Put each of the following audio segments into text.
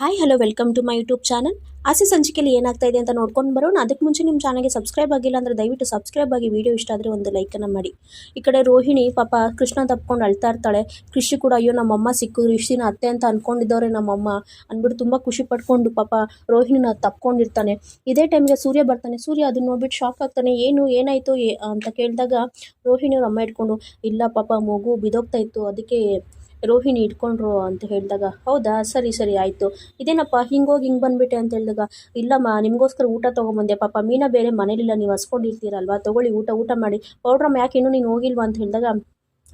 Hi hello welcome to my YouTube channel ಆಸೆ ಸಂಚಿಕೆಯಲ್ಲಿ ಏನಾಗ್ತಾ ಇದೆ ಅಂತ ನೋಡ್ಕೊಂಡು ಬರೋಣ. ಅದಕ್ಕೆ ಮುಂಚೆ ನಿಮ್ಮ ಚಾನಲ್ಗೆ ಸಬ್ಸ್ಕ್ರೈಬ್ ಆಗಿಲ್ಲ ಅಂದರೆ ದಯವಿಟ್ಟು ಸಬ್ಸ್ಕ್ರೈಬ್ ಆಗಿ ವೀಡಿಯೋ ಇಷ್ಟ ಆದರೆ ಒಂದು ಲೈಕನ್ನು ಮಾಡಿ. ಈ ಕಡೆ ರೋಹಿಣಿ ಪಾಪ ಕೃಷ್ಣ ತಪ್ಕೊಂಡು ಅಳ್ತಾ ಇರ್ತಾಳೆ. ಕೃಷಿ ಕೂಡ ಅಯ್ಯೋ ನಮ್ಮಮ್ಮ ಸಿಕ್ಕಿದ್ರು, ಇಷ್ಟು ದಿನ ಅತ್ತೆ ಅಂತ ಅಂದ್ಕೊಂಡಿದ್ದವ್ರೆ ನಮ್ಮಮ್ಮ ಅಂದ್ಬಿಟ್ಟು ತುಂಬ ಖುಷಿ ಪಡ್ಕೊಂಡು ಪಾಪ ರೋಹಿಣಿನ ತಪ್ಕೊಂಡಿರ್ತಾನೆ. ಇದೇ ಟೈಮ್ಗೆ ಸೂರ್ಯ ಬರ್ತಾನೆ. ಸೂರ್ಯ ಅದನ್ನ ನೋಡ್ಬಿಟ್ಟು ಶಾಕ್ ಆಗ್ತಾನೆ. ಏನು, ಏನಾಯಿತು ಅಂತ ಕೇಳಿದಾಗ ರೋಹಿಣಿ ಅವ್ರ ಅಮ್ಮ ಇಟ್ಕೊಂಡು ಇಲ್ಲ ಪಾಪ, ಮಗು ಬಿದೋಗ್ತಾ ಇತ್ತು. ಅದಕ್ಕೆ ರೋಹಿಣಿ ಇಟ್ಕೊಂಡ್ರು ಅಂತ ಹೇಳಿದಾಗ, ಹೌದಾ? ಸರಿ ಸರಿ, ಆಯಿತು. ಇದೇನಪ್ಪ ಹಿಂಗೋಗಿ ಹಿಂಗೆ ಬಂದ್ಬಿಟ್ಟೆ ಅಂತ ಹೇಳಿದಾಗ, ಇಲ್ಲಮ್ಮ, ನಿಮಗೋಸ್ಕರ ಊಟ ತೊಗೊಂಬಂದೆ. ಪಾಪ, ಮೀನಾ ಬೇರೆ ಮನೇಲಿಲ್ಲ, ನೀವು ಹಸ್ಕೊಂಡಿರ್ತೀರಲ್ವ? ತೊಗೊಳ್ಳಿ, ಊಟ ಊಟ ಮಾಡಿ. ಪೌಡ್ರಮ್ಮ ಯಾಕೆ ಇನ್ನೂ ನೀನು ಹೋಗಿಲ್ವಾ ಅಂತ ಹೇಳಿದಾಗ,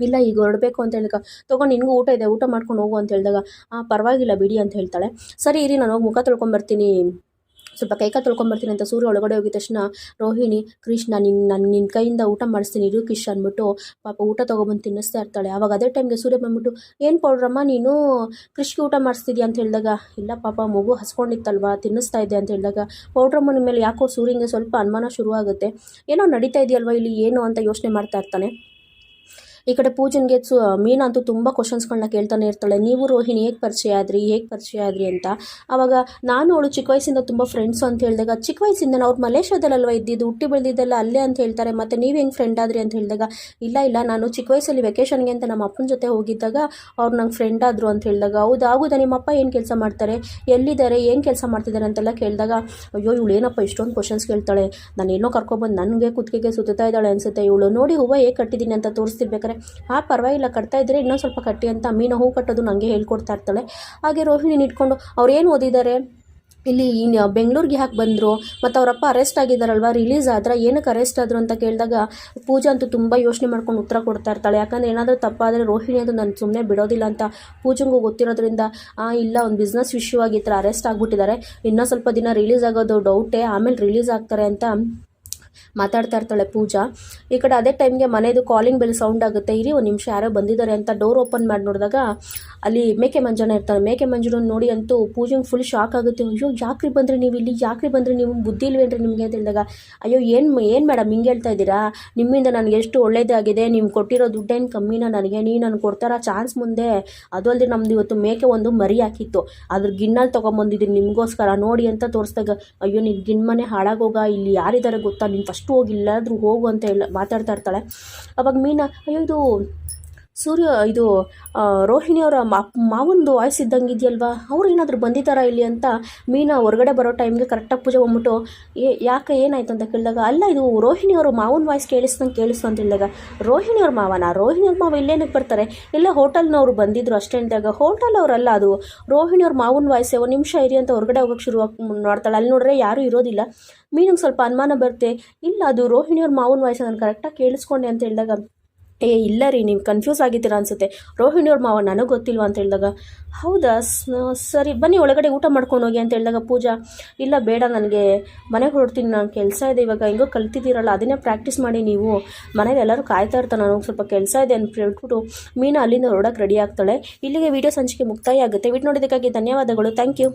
ಇಲ್ಲ, ಈಗ ಹೊರಡಬೇಕು ಅಂತ ಹೇಳಿದಾಗ ತೊಗೊಂಡು ನಿನಗೂ ಊಟ ಇದೆ, ಊಟ ಮಾಡ್ಕೊಂಡು ಹೋಗು ಅಂತ ಹೇಳಿದಾಗ ಹಾಂ ಪರವಾಗಿಲ್ಲ ಬಿಡಿ ಅಂತ ಹೇಳ್ತಾಳೆ. ಸರಿ, ಇರಿ, ನಾನು ಹೋಗಿ ಮುಖ ತೊಳ್ಕೊಂಬರ್ತೀನಿ. ಸ್ವಲ್ಪ ಕೈ ತೊಳ್ಕೊಂಡ್ಬರ್ತೀನಿ ಅಂತ ಸೂರ್ಯ ಒಳಗಡೆ ಹೋಗಿದ ತಕ್ಷಣ, ರೋಹಿಣಿ, ಕೃಷ್ಣ ನಿನ್ನ ನಾನು ನಿನ್ನ ಕೈಯಿಂದ ಊಟ ಮಾಡಿಸ್ತೀನಿ, ಇರು ಕಿಶ್ ಅಂದ್ಬಿಟ್ಟು ಪಾಪ ಊಟ ತೊಗೊಬಂದು ತಿನ್ನಿಸ್ತಾ ಇರ್ತಾಳೆ. ಅವಾಗ ಅದೇ ಟೈಮ್ಗೆ ಸೂರ್ಯ ಬಂದ್ಬಿಟ್ಟು, ಏನು ಪೌಡ್ರಮ್ಮ ನೀನು? ಕೃಷಿಗೆ ಊಟ ಮಾಡಿಸ್ತಿದ್ಯಾ? ಅಂತ ಹೇಳಿದಾಗ, ಇಲ್ಲ ಪಾಪ, ಮಗು ಹಸ್ಕೊಂಡಿತ್ತಲ್ವಾ, ತಿನ್ನಿಸ್ತಾ ಇದೆ ಅಂತ ಹೇಳಿದಾಗ ಪೌಡ್ರಮ್ಮನ ಮೇಲೆ ಯಾಕೋ ಸೂರ್ಯಂಗೆ ಸ್ವಲ್ಪ ಅನುಮಾನ ಶುರುವಾಗುತ್ತೆ. ಏನೋ ನಡೀತಾ ಇದೆಯಲ್ವಾ ಇಲ್ಲಿ, ಏನು? ಅಂತ ಯೋಚನೆ ಮಾಡ್ತಾ ಇರ್ತಾನೆ. ಈ ಕಡೆ ಪೂಜನ್ಗೆ ಸು ಮೀನಾ ಅಂತೂ ತುಂಬ ಕ್ವಶನ್ಸ್ಗಳನ್ನ ಕೇಳ್ತಾನೆ ಇರ್ತಾಳೆ. ನೀವು ರೋಹಿಣಿ ಹೇಗೆ ಪರಿಚಯ ಆದ್ರಿ? ಹೇಗೆ ಪರಿಚಯ ಆದ್ರಿ? ಅಂತ. ಆವಾಗ ನಾನು ಅವಳು ಚಿಕ್ಕ ವಯಸ್ಸಿಂದ ತುಂಬ ಫ್ರೆಂಡ್ಸು ಅಂತ ಹೇಳಿದಾಗ, ಚಿಕ್ಕ ವಯಸ್ಸಿಂದ ಅವ್ರು ಮಲೇಷ್ಯಾದಲ್ಲಲ್ವ ಇದ್ದಿದ್ದು? ಹುಟ್ಟಿ ಬೆಳೆದಿದ್ದೆಲ್ಲ ಅಲ್ಲೇ ಅಂತ ಹೇಳ್ತಾರೆ. ಮತ್ತು ನೀವು ಹೆಂಗೆ ಫ್ರೆಂಡ್ ಆದ್ರಿ? ಅಂತ ಹೇಳಿದಾಗ, ಇಲ್ಲ ಇಲ್ಲ, ನಾನು ಚಿಕ್ಕ ವಯಸ್ಸಲ್ಲಿ ವೆಕೇಷನ್ಗೆ ಅಂತ ನಮ್ಮ ಅಪ್ಪನ ಜೊತೆ ಹೋಗಿದ್ದಾಗ ಅವ್ರು ನಂಗೆ ಫ್ರೆಂಡ್ ಆದರು ಅಂತ ಹೇಳಿದಾಗ, ಹೌದು? ನಿಮ್ಮ ಅಪ್ಪ ಏನು ಕೆಲಸ ಮಾಡ್ತಾರೆ? ಎಲ್ಲಿದ್ದಾರೆ? ಏನು ಕೆಲಸ ಮಾಡ್ತಿದ್ದಾರೆ? ಅಂತೆಲ್ಲ ಕೇಳಿದಾಗ, ಅಯ್ಯೋ, ಇವಳು ಏನಪ್ಪ ಇಷ್ಟೊಂದು ಕ್ವಶನ್ಸ್ ಕೇಳ್ತಾಳೆ. ನಾನು ಏನೋ ಕರ್ಕೊಬಂದು ನನಗೆ ಕುತ್ತಿಗೆಗೆ ಸುತ್ತಾ ಇದ್ದಾಳೆ ಅನಿಸುತ್ತೆ. ಇವಳು ನೋಡಿ ಹೂವು ಹೇಗೆ ಕಟ್ಟಿದ್ದೀನಿ ಅಂತ ತೋರಿಸ್ತಿರ್ಬೇಕಾರೆ ಹಾಂ ಪರವಾಗಿಲ್ಲ, ಕಟ್ತಾ ಇದ್ದರೆ? ಇನ್ನೊಂದು ಸ್ವಲ್ಪ ಕಟ್ಟಿ ಅಂತ ಮೀನು ಹೂ ಕಟ್ಟೋದು ನನಗೆ ಹೇಳ್ಕೊಡ್ತಾ ಇರ್ತಾಳೆ. ಹಾಗೆ ರೋಹಿಣಿನ ಇಟ್ಕೊಂಡು ಅವ್ರು ಏನು ಓದಿದ್ದಾರೆ? ಇಲ್ಲಿ ಬೆಂಗಳೂರಿಗೆ ಯಾಕೆ ಬಂದರು? ಮತ್ತು ಅವರಪ್ಪ ಅರೆಸ್ಟ್ ಆಗಿದ್ದಾರಲ್ವ? ರಿಲೀಸ್ ಆದ್ರೆ? ಏನಕ್ಕೆ ಅರೆಸ್ಟ್ ಆದರು ಅಂತ ಕೇಳಿದಾಗ ಪೂಜಾ ಅಂತೂ ತುಂಬ ಯೋಚನೆ ಮಾಡ್ಕೊಂಡು ಉತ್ತರ ಕೊಡ್ತಾ ಇರ್ತಾಳೆ. ಯಾಕಂದರೆ ಏನಾದರೂ ತಪ್ಪಾದರೆ ರೋಹಿಣಿ ಅದು ನಾನು ಸುಮ್ಮನೆ ಬಿಡೋದಿಲ್ಲ ಅಂತ ಪೂಜಂಗೂ ಗೊತ್ತಿರೋದ್ರಿಂದ, ಆ, ಇಲ್ಲ ಒಂದು ಬಿಸ್ನೆಸ್ ವಿಷಯವಾಗಿ ಈ ಥರ ಅರೆಸ್ಟ್ ಆಗಿಬಿಟ್ಟಿದ್ದಾರೆ. ಇನ್ನೂ ಸ್ವಲ್ಪ ದಿನ ರಿಲೀಸ್ ಆಗೋದು ಡೌಟೇ ಆಮೇಲೆ ರಿಲೀಸ್ ಆಗ್ತಾರೆ ಅಂತ ಮಾತಾಡ್ತಾ ಇರ್ತಾಳೆ ಪೂಜಾ. ಈ ಕಡೆ ಅದೇ ಟೈಮ್ಗೆ ಮನೆಯದು ಕಾಲಿಂಗ್ ಬೆಲ್ ಸೌಂಡ್ ಆಗುತ್ತೆ. ಇರಿ ಒಂದು ನಿಮಿಷ ಯಾರೋ ಬಂದಿದ್ದಾರೆ ಅಂತ ಡೋರ್ ಓಪನ್ ಮಾಡಿ ನೋಡಿದಾಗ ಅಲ್ಲಿ ಮೇಕೆ ಮಂಜನ ಇರ್ತಾನೆ. ಮೇಕೆ ಮಂಜನ ನೋಡಿ ಅಂತೂ ಪೂಜೆಗೆ ಫುಲ್ ಶಾಕ್ ಆಗುತ್ತೆ. ಅಯ್ಯೋ, ಯಾಕ್ರಿ ಬಂದರೆ ನೀವು ಇಲ್ಲಿ? ಯಾಕ್ರಿ ಬಂದರೆ ನೀವು? ಬುದ್ಧಿ ಇಲ್ವೇನ್ರಿ ನಿಮಗೆ ಅಂತ ಹೇಳಿದಾಗ, ಅಯ್ಯೋ, ಏನು ಏನು ಮೇಡಮ್ ಹಿಂಗೆ ಹೇಳ್ತಾ ಇದ್ದೀರಾ? ನಿಮ್ಮಿಂದ ನನಗೆ ಎಷ್ಟು ಒಳ್ಳೇದಾಗಿದೆ ನೀವು ಕೊಟ್ಟಿರೋ ದುಡ್ಡೇನು ಕಮ್ಮಿನ ನನಗೆ. ನೀವು ನನಗೆ ಕೊಡ್ತಾರ ಚಾನ್ಸ್ ಮುಂದೆ? ಅದು ಅಲ್ಲದೆ ನಮ್ದು ಇವತ್ತು ಮೇಕೆ ಒಂದು ಮರಿ ಹಾಕಿತ್ತು. ಅದ್ರ ಗಿಣ್ಣಲ್ಲಿ ತೊಗೊಂಬಂದಿದ್ದೀನಿ ನಿಮಗೋಸ್ಕರ. ನೋಡಿ ಅಂತ ತೋರಿಸ್ದಾಗ, ಅಯ್ಯೋ ನಿನ್ನ ಗಿಣ್ಮನೆ ಹಾಳಾಗೋಗ? ಇಲ್ಲಿ ಯಾರಿದ್ದಾರೆ ಗೊತ್ತಾ? ನೀನು ಫಸ್ಟು ಹೋಗಿ ಹೋಗು ಅಂತ ಹೇಳಿ ಮಾತಾಡ್ತಾ ಇರ್ತಾಳೆ. ಅವಾಗ ಮೀನಾ ಅಯ್ಯೋ ಇದು ಸೂರ್ಯ, ಇದು ರೋಹಿಣಿ ಅವರ ಮಾವಂದು ವಾಯ್ಸ್ ಇದ್ದಂಗೆ ಇದೆಯಲ್ವಾ ಅವ್ರು ಏನಾದರೂ ಬಂದಿದ್ದಾರಾ ಇಲ್ಲಿ ಅಂತ ಮೀನಾ ಹೊರಗಡೆ ಬರೋ ಟೈಮ್ಗೆ ಕರೆಕ್ಟಾಗಿ ಪೂಜೆ ಬಂದ್ಬಿಟ್ಟು, ಏ, ಯಾಕೆ ಏನಾಯ್ತು ಅಂತ ಕೇಳಿದಾಗ, ಅಲ್ಲ, ಇದು ರೋಹಿಣಿ ಅವರು ಮಾವನ ವಾಯ್ಸ್ ಕೇಳಿಸ್ದಂಗೆ ಕೇಳಿಸ್ತು ಅಂತ ಹೇಳಿದಾಗ, ರೋಹಿಣಿ ಅವ್ರ ಮಾವನ? ರೋಹಿಣಿ ಅವ್ರ ಮಾವ ಇಲ್ಲೇನಕ್ಕೆ ಬರ್ತಾರೆ? ಇಲ್ಲ, ಹೋಟೆಲ್ನವರು ಬಂದಿದ್ರು ಅಷ್ಟೇ ಅಂದಾಗ, ಹೋಟೆಲ್ ಅವರಲ್ಲ ಅದು, ರೋಹಿಣಿ ಅವ್ರ ಮಾವನ ವಾಯ್ಸ್? ಒಂದು ನಿಮಿಷ ಇರಿ ಅಂತ ಹೊರಗಡೆ ಹೋಗೋಕ್ಕೆ ಶುರು ನೋಡ್ತಾಳೆ ಅಲ್ಲಿ ನೋಡ್ರೆ ಯಾರೂ ಇರೋದಿಲ್ಲ. ಮೀನಿಗೆ ಸ್ವಲ್ಪ ಅನುಮಾನ ಬರುತ್ತೆ. ಇಲ್ಲ, ಅದು ರೋಹಿಣಿ ಅವ್ರ ಮಾವನ ವಾಯ್ಸ್, ನಾನು ಕರೆಕ್ಟಾಗಿ ಕೇಳಿಸ್ಕೊಂಡೆ ಅಂತ ಹೇಳಿದಾಗ ಏ, ಇಲ್ಲ ರೀ, ನೀವು ಕನ್ಫ್ಯೂಸ್ ಆಗಿದ್ದೀರಾ ಅನಿಸುತ್ತೆ. ರೋಹಿಣಿಯವ್ರ ಮಾವ ನನಗೆ ಗೊತ್ತಿಲ್ವಾ ಅಂತ ಹೇಳಿದಾಗ, ಹೌದಾ? ಸರಿ, ಬನ್ನಿ ಒಳಗಡೆ ಊಟ ಮಾಡ್ಕೊಂಡು ಹೋಗಿ ಅಂತ ಹೇಳಿದಾಗ ಪೂಜಾ, ಇಲ್ಲ ಬೇಡ ನನಗೆ, ಮನೆಗೆ ಹೊರಡ್ತೀನಿ, ನಾನು ಕೆಲಸ ಇದೆ ಇವಾಗ, ಹೆಂಗೋ ಕಲ್ತಿದ್ದೀರಲ್ಲ, ಅದನ್ನೇ ಪ್ರಾಕ್ಟೀಸ್ ಮಾಡಿ ನೀವು. ಮನೇಲಿ ಎಲ್ಲರೂ ಕಾಯ್ತಾ ಇರ್ತಾರೆ ನನಗೆ ಸ್ವಲ್ಪ ಕೆಲಸ ಇದೆ ಅಂತ ಹೇಳ್ಬಿಟ್ಟು ಮೀನಾ ಅಲ್ಲಿಂದ ಹೊರಡಕ್ಕೆ ರೆಡಿ ಆಗ್ತಾಳೆ. ಇಲ್ಲಿಗೆ ವೀಡಿಯೋ ಸಂಚಿಕೆ ಮುಕ್ತಾಯ ಆಗುತ್ತೆ. ವಿಟ್ ನೋಡೋದಕ್ಕಾಗಿ ಧನ್ಯವಾದಗಳು. Thank you